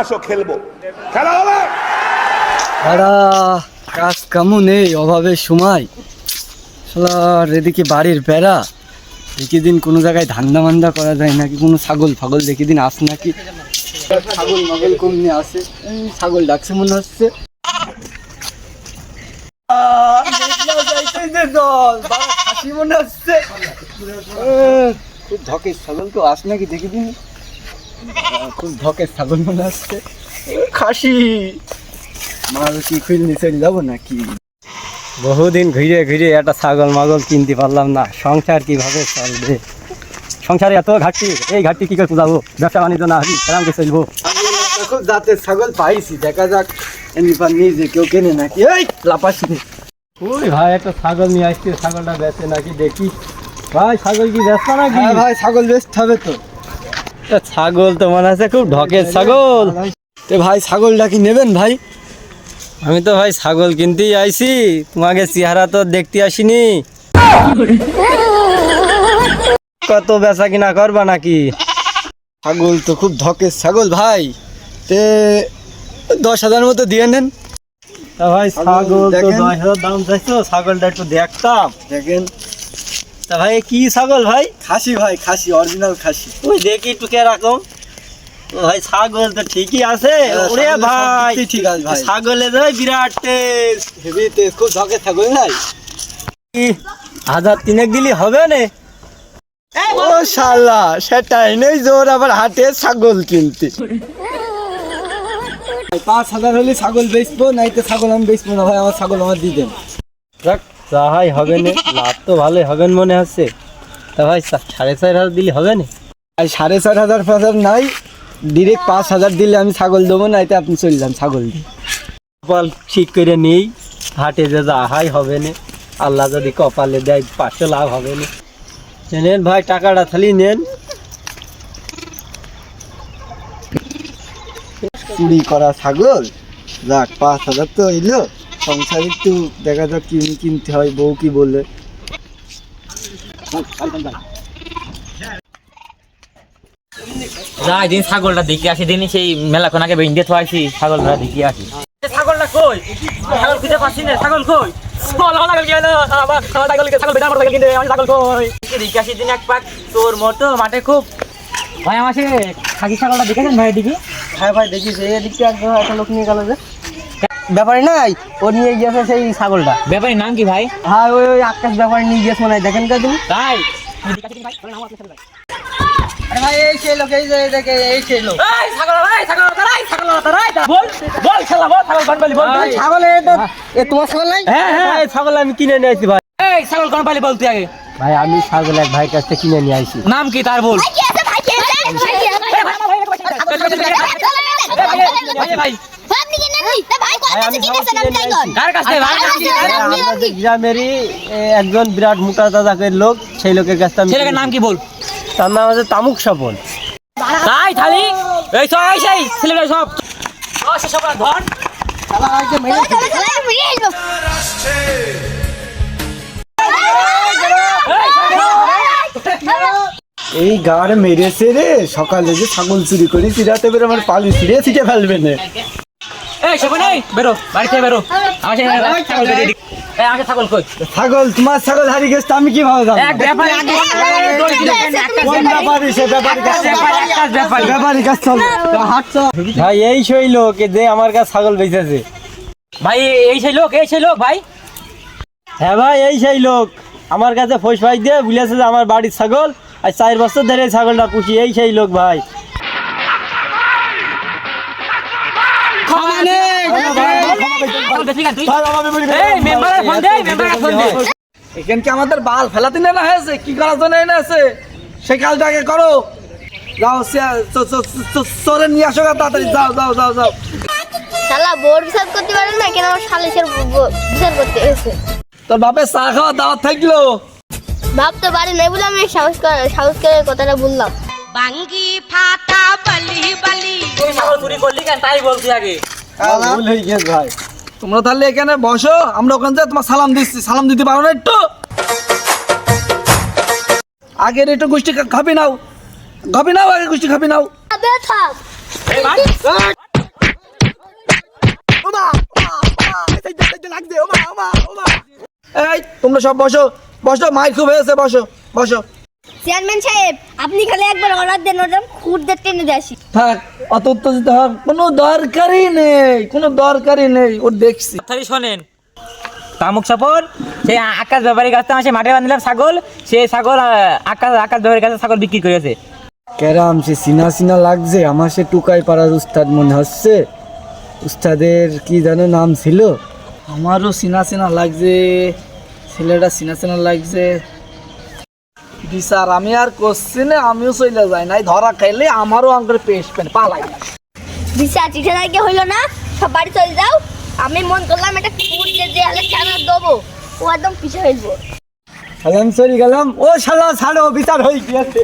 আসো খেলব। খেলা হবে? কাজ কামও নেই অভাবের সময়? শালার এদিকে বাড়ির বেড়া। দেখি দিন কোনো জায়গায় ধান্দা মান্দা করা যায় নাকি? কোনো ছাগল ফাগল দেখি দিন আস নাকি? ছাগল মাগল কমনি আসে। ছাগল ডাকছে মনে হচ্ছে। খুব ধকের ছাগল তো আস নাকি দেখি দিন। খুব ধকের ছাগল মনে এই খাসি। মাল কি খুল নিচে যাব নাকি? বহুদিন ঘুরে ঘুরে একটা ছাগল মাগল কিনতে পারলাম না। সংসার কীভাবে চলবে? সংসারে এত ঘাটতি এই ঘাটতি কি করে যাব ব্যবসা বাণিজ্য না হবি কেরামকে চলবো। খুব জাতের ছাগল পাইছি দেখা যাক এমনিবার নিজে কেউ কেনে নাকি। এই লাপাসি ওই ভাই একটা ছাগল নিয়ে আসছে ছাগলটা বেচে নাকি দেখি। ভাই ছাগল কি ব্যস্ত নাকি? ভাই ছাগল বেচতে হবে তো। ছাগল তো মনে আছে খুব ঢকের ছাগল। তো ভাই ছাগলটা কি নেবেন ভাই? আমি তো ভাই ছাগল কিনতেই আইছি তোমাকে চেহারা তো দেখতে আসিনি। কত বেচা কিনা করবা নাকি? ছাগল তো খুব ধকের ছাগল ভাই। তে দশ হাজার মতো দিয়ে নেন। তা ভাই ছাগল তো দশ হাজার দাম চাইছো ছাগলটা একটু দেখতাম। দেখেন। তা ভাই কি ছাগল ভাই? খাসি ভাই খাসি অরিজিনাল খাসি। ওই দেখি একটু কেরকম ও ভাই ছাগল তো ঠিকই আছে। হ্যাঁ, ওরে ভাই ঠিক আছে ভাই। ছাগলে তো বিরাট টেস্ট হেভি তেজ খুব ধকে ছাগল নাই। কি হাজার তিনেক দিলি হবে না? ও শালা সেটাই নেই জোর আবার হাটে ছাগল কিনতে। পাঁচ হাজার হলে ছাগল বেচবো নাই তো ছাগল আমি বেচবো না ভাই আমার ছাগল আমার দিয়ে দেন। যাহাই হবে না। লাভ তো ভালোই হবেন মনে হচ্ছে। তা ভাই সাড়ে চার হাজার দিলে হবে না? আর সাড়ে চার হাজার পাঁচ হাজার নাই। ডিরেক্ট পাঁচ হাজার দিলে আমি ছাগল দেবো না এতে আপনি চলে যান ছাগল দিয়ে। কপাল ঠিক করে নেই। হাটে যে যাহাই হবে না। আল্লাহ যদি কপালে দেয় পাঁচশো লাভ হবে না। নেন ভাই টাকাটা থালি নেন। চুরি করা ছাগল? যাক পাঁচ হাজার তো এলো সংসার একটু দেখা যাক কি কিনতে হয় বউ কি বলে। যা দিন ছাগলটা দেখে আসি। দিন সেই মেলা মেলাক্ষণ আগে বেঞ্জে থাইছি ছাগলটা দেখে আসি। ছাগলটা কই? ছাগল খুঁজে পাচ্ছি না ছাগল কই? কিনে দেখে মাঠে খুব ভাই আমার সে খাকি ছাগলটা দেখেছেন ভাই হ্যাঁ ভাই দেখিস এদিকে একটা লোক নিয়ে গেল যে। ব্যাপারে নাই ও নিয়ে গিয়েছে সেই ছাগলটা ব্যাপারীর নাম কি ভাই হ্যাঁ ওই ওই আকাশ ব্যাপারে নিয়ে গিয়েছে মনে হয় দেখেন কা তুমি তাই আরে ভাই এই সেই লোক এই যে দেখে এই সেই লোক এই ছাগল এই ছাগল তারাই ছাগল তারাই বল বল খেলা বল ছাগল কোন পালি বল ছাগল এ তোমার ছাগল নাই হ্যাঁ হ্যাঁ এই ছাগল আমি কিনে নিয়ে আসি ভাই এই ছাগল কোন পালি বল তুই আগে ভাই আমি ছাগল এক ভাই কাছ থেকে কিনে নিয়ে আসি নাম কি তার বল ভাই ভাই কার ভাই কাছ থেকে? আরে আমাদের গ্রামেরই একজন বিরাট মোটা দাদাকের লোক সেই লোকের কাছ ছেলেটার নাম কি বল? তার নাম আছে তামুক স্বপন। তাই থালি? এই সব এই সেই ছেলেটা সব। ধর এই, এই গাড় মেরেছে রে সকালে যে ছাগল চুরি করি চিরাতে বেরো আমার পালি ছিঁড়ে ছিটে ফেলবে না। এই সব নেই বেরো বাড়ি থেকে বেরো। আমার সে ছাগল বেরিয়ে দিক। এই আমার ছাগল কই? ছাগল তোমার ছাগল হারিয়ে গেছে আমি কীভাবে জানব? এক ব্যাপারে কেন? সে ব্যাপার ব্যাপার চল। হাট চল ভাই এই সেই লোক যে আমার কাছে ছাগল বেঁচেছে। ভাই এই সেই লোক এই সেই লোক ভাই। হ্যাঁ ভাই এই সেই লোক। আমার কাছে ফোস ভাই দিয়ে বলেছে যে আমার বাড়ির ছাগল আর চার বছর ধরে ছাগলটা পুষি এই সেই লোক ভাই। কি আমাদের বাল ফেলাতে না হয়েছে? কি করার জন্য এনে আছে? সেই কাজটাকে করো। যাও সে- চ- চ- চ- চোরে নিয়ে আসো তাড়াতাড়ি। যাও যাও যাও যাও। শালা বোর বিচার করতে পারেন না কেন? আমার সালিশের বিচার করতে এসে তোর বাপের চা খাওয়া দাওয়াত থাকল? ভাবতে পারি নাই বলে আমি সাহস করে সাহস করে কথাটা বললাম। বাঙ্গি ফাটা বলি বলি। তুই চুরি করলি কেন? তাই বল আগে। ভুল হয়ে গেছে ভাই। তোমরা তাহলে এখানে বসো আমরা ওখান থেকে তোমার সালাম দিচ্ছি। সালাম দিতে পারো না একটু? আগের একটু গোষ্ঠী খাবি নাও। খাবি নাও আগে গোষ্ঠী খাবি নাও। এই তোমরা সব বসো। বসো মাইক খুব হয়েছে বসো বসো। চেয়ারম্যান সাহেব আপনি খালি একবার অর্ডার দেন ওটা খুঁড়দের টেনে দিয়ে আসি। থাক অত উত্তেজিত হওয়ার কোনো দরকারই নেই কোনো দরকারই নেই ও দেখছি। কথাটি শোনেন। তামুক সাপন সেই আ- আকাশ ব্যাপারীর কাছে আমি সে মাঠে বাঁধলাম ছাগল সে ছাগল আকাশ আকাশ ব্যাপারীর কাছে ছাগল বিক্রি করেছে। ক্যারাম সে সিনা সিনা লাগছে আমার সে টুকাই পাড়ার উস্তাদ মনে হচ্ছে। উস্তাদের কি যেন নাম ছিল? আমারও সিনা সিনা লাগছে ছেলেটা সিনা সিনা লাগছে। বিচার আমি আর করছি না আমিও চলে যাই নাই ধরা খাইলে আমারও আঙ্কের পেশ পেন পালাই বিচার চিঠে নাকি হইল না? সব বাড়ি চলে যাও। আমি মন করলাম একটা কুকুর যে হলে চানা দেবো ও একদম পিছে হইব। গেলাম। ও শালা ছাড়ো বিচার হয়ে গিয়েছে।